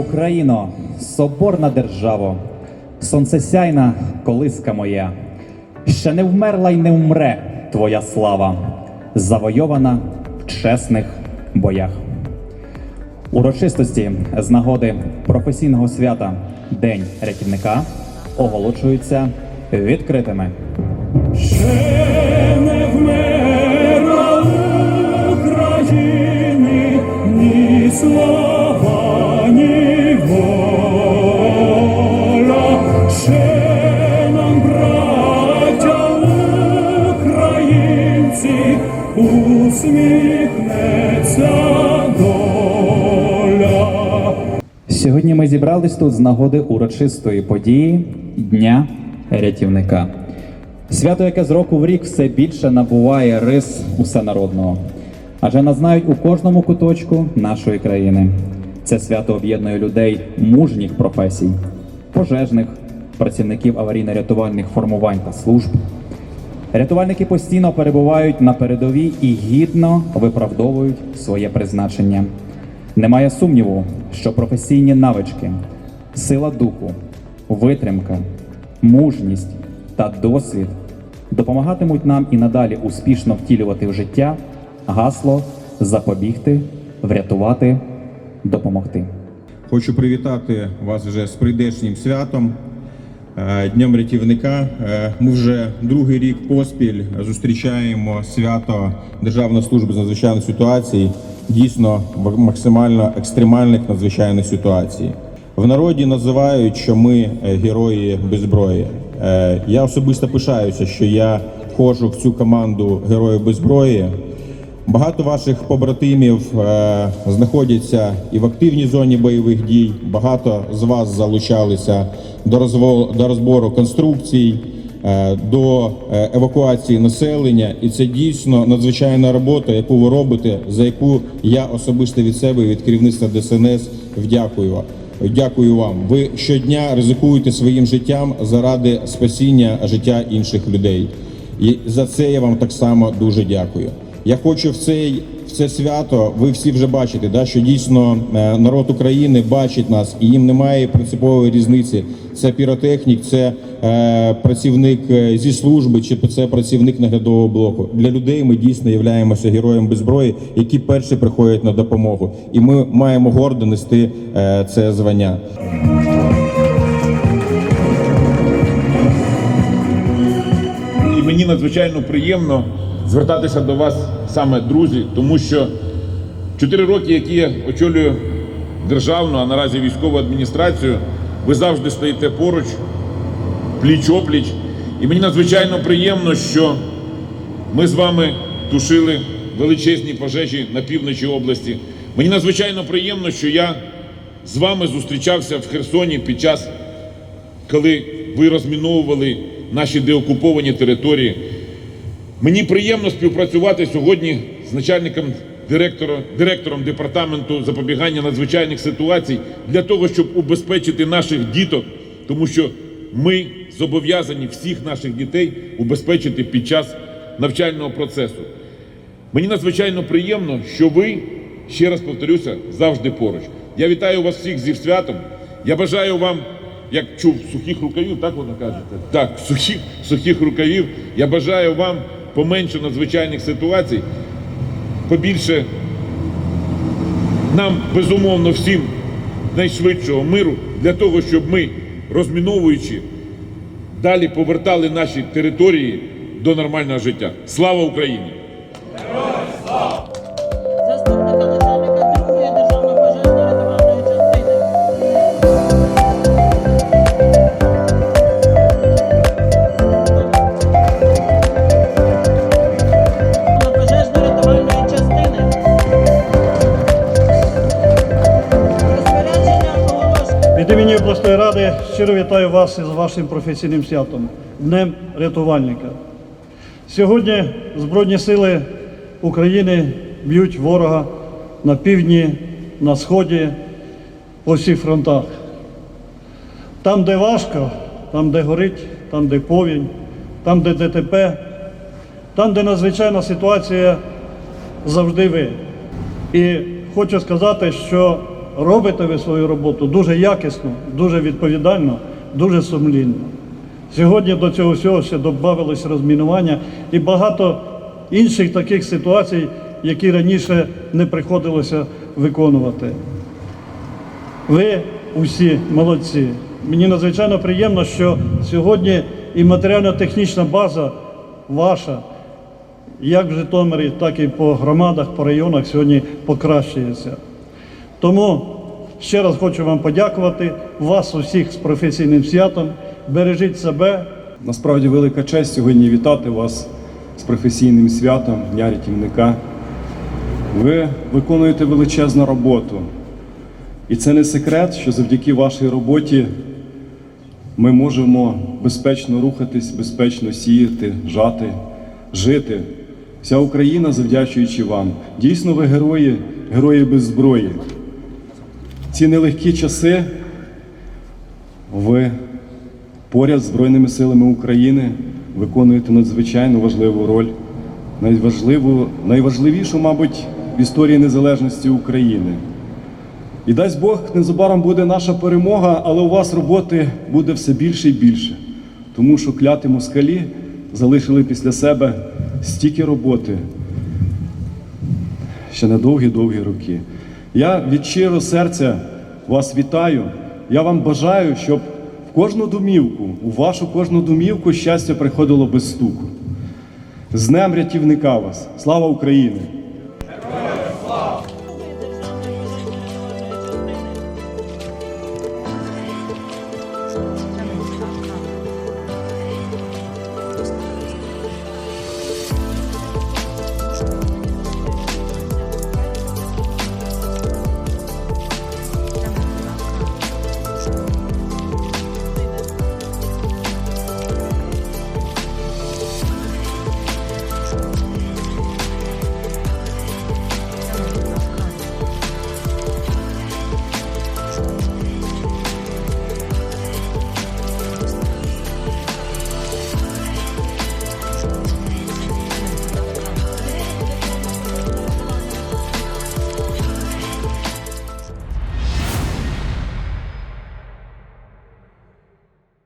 Україно, соборна державо, сонцесяйна колиска моя, ще не вмерла й не вмре твоя слава, завойована в чесних боях. Урочистості з нагоди професійного свята День рятівника оголошуються відкритими. Ще усміхнеться доля. Сьогодні ми зібрались тут з нагоди урочистої події Дня рятівника. Свято, яке з року в рік все більше набуває рис усенародного, адже нас знають у кожному куточку нашої країни. Це свято об'єднує людей мужніх професій, пожежних, працівників аварійно-рятувальних формувань та служб. Рятувальники постійно перебувають на передовій і гідно виправдовують своє призначення. Немає сумніву, що професійні навички, сила духу, витримка, мужність та досвід допомагатимуть нам і надалі успішно втілювати в життя гасло запобігти, врятувати, допомогти. Хочу привітати вас вже з прийдешнім святом, Днем рятівника. Е, Ми вже другий рік поспіль зустрічаємо свято Державної служби з надзвичайних ситуацій, дійсно в максимально екстремальних надзвичайних ситуацій. В народі називають, що ми е, герої без зброї. Е, Я особисто пишаюся, що я входжу в цю команду героїв без зброї. Багато ваших побратимів е, знаходяться і в активній зоні бойових дій. Багато з вас залучалися до розво- до розбору конструкцій, е, до е, евакуації населення. І це дійсно надзвичайна робота, яку ви робите, за яку я особисто від себе і від керівництва ДСНС вдякую. Дякую вам. Ви щодня ризикуєте своїм життям заради спасіння життя інших людей. І за це я вам так само дуже дякую. Я хочу в цей це свято. Ви всі вже бачите, да, що дійсно е, народ України бачить нас, і їм немає принципової різниці. Це піротехнік, це е, працівник е, зі служби, чи це працівник наглядового блоку. Для людей ми дійсно являємося героєм без зброї, які перші приходять на допомогу. І ми маємо гордо нести е, це звання. І мені надзвичайно приємно звертатися до вас саме друзі, тому що чотири роки, які я очолюю державну, а наразі військову адміністрацію, ви завжди стоїте поруч, пліч-опліч. І мені надзвичайно приємно, що ми з вами тушили величезні пожежі на півночі області. Мені надзвичайно приємно, що я з вами зустрічався в Херсоні під час коли ви розміновували наші деокуповані території. Мені приємно співпрацювати сьогодні з начальником директора, директором департаменту запобігання надзвичайних ситуацій для того, щоб убезпечити наших діток, тому що ми зобов'язані всіх наших дітей убезпечити під час навчального процесу. Мені надзвичайно приємно, що ви, ще раз повторюся, завжди поруч. Я вітаю вас всіх зі святом. Я бажаю вам, як чув, сухих рукавів, так воно кажете? Так, сухих, сухих рукавів. Я бажаю вам поменше надзвичайних ситуацій, побільше нам, безумовно, всім найшвидшого миру для того, щоб ми, розміновуючи, далі повертали наші території до нормального життя. Слава Україні! Щиро вітаю вас із вашим професійним святом Днем рятувальника. Сьогодні Збройні сили України б'ють ворога на півдні, на сході, по всіх фронтах. Там, де важко, там, де горить, там, де повінь, там, де ДТП, там, де надзвичайна ситуація, завжди ви. І хочу сказати, що робите ви свою роботу дуже якісно, дуже відповідально, дуже сумлінно. Сьогодні до цього всього ще додавалось розмінування і багато інших таких ситуацій, які раніше не приходилося виконувати. Ви усі молодці. Мені надзвичайно приємно, що сьогодні і матеріально-технічна база ваша, як в Житомирі, так і по громадах, по районах сьогодні покращується. Тому ще раз хочу вам подякувати, вас усіх з професійним святом. Бережіть себе, Насправді велика честь сьогодні вітати вас з професійним святом Дня рятівника. Ви виконуєте величезну роботу. І це не секрет, що завдяки вашій роботі ми можемо безпечно рухатись, безпечно сіяти, жати, жити. Вся Україна, завдячуючи вам. Дійсно, ви герої, герої без зброї. Ці нелегкі часи ви поряд з Збройними силами України виконуєте надзвичайно важливу роль, найважливу, найважливішу, мабуть, в історії незалежності України. І дасть Бог, незабаром буде наша перемога, але у вас роботи буде все більше і більше. Тому що кляті москалі залишили після себе стільки роботи ще на довгі-довгі роки. Я від щирого серця вас вітаю. Я вам бажаю, щоб в кожну домівку, у вашу кожну домівку щастя приходило без стуку. З Днем рятівника вас! Слава Україні!